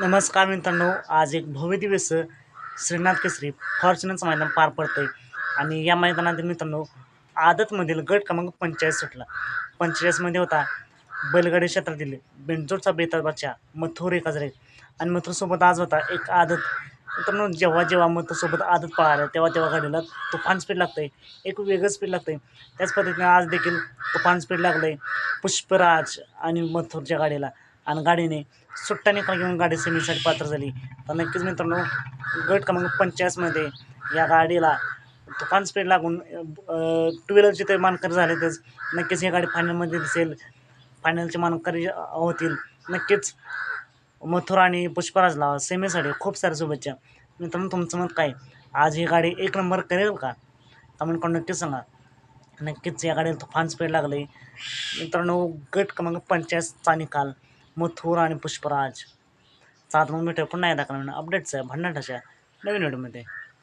नमस्कार मित्रांनो आज एक भव्य दिवस श्रीनाथ केसरी फॉर्च्युनरचं मैदान पार पडतंय. आणि या मैदानातील मित्रांनो आदतमधील गट क्रमांक पंचेचाळीस सुटला. पंचेचाळीसमध्ये होता बैलगाडी क्षेत्रातील बेंजोडचा बेताबाच्या मथुर एक हजारे आणि मथुरसोबत आज होता एक आदत. मित्रांनो जेव्हा जेव्हा मथुरसोबत आदत पळाल्या तेव्हा तेव्हा गाडीला तुफान स्पीड लागतंय. एक वेगळं स्पीड लागतंय. त्याच पद्धतीने आज देखील तुफान स्पीड लागलंय. पुष्पराज आणि मथुरच्या गाडीला. आणि गाडीने सुट्टा निकाल घेऊन गाडी सेमीसाठी पात्र झाली. तर नक्कीच मित्रांनो गट क्रमांक पंचेचाळीसमध्ये या गाडीला तुफान स्पीड लागून टू व्हीलरचे ते मानकरी झाले तेच नक्कीच ही गाडी फायनलमध्ये दिसेल. फायनलचे मानकरी होतील. नक्कीच मथुरा आणि पुष्पराजला सेमीसाठी खूप साऱ्या शुभेच्छा. मित्रांनो तुमचं मत काय? आज ही गाडी एक नंबर करेल का? कमेंट करून नक्कीच सांगा. नक्कीच या गाडीला तुफान स्पीड लागले. मित्रांनो गट क्रमांक पंचेचाळीसचा निकाल मथुर आणि पुष्पराज. सात मग भेटूया पुन्हा एकदा कारण अपडेट्स आहे भन्नाटाच्या नवीन व्हिडिओमध्ये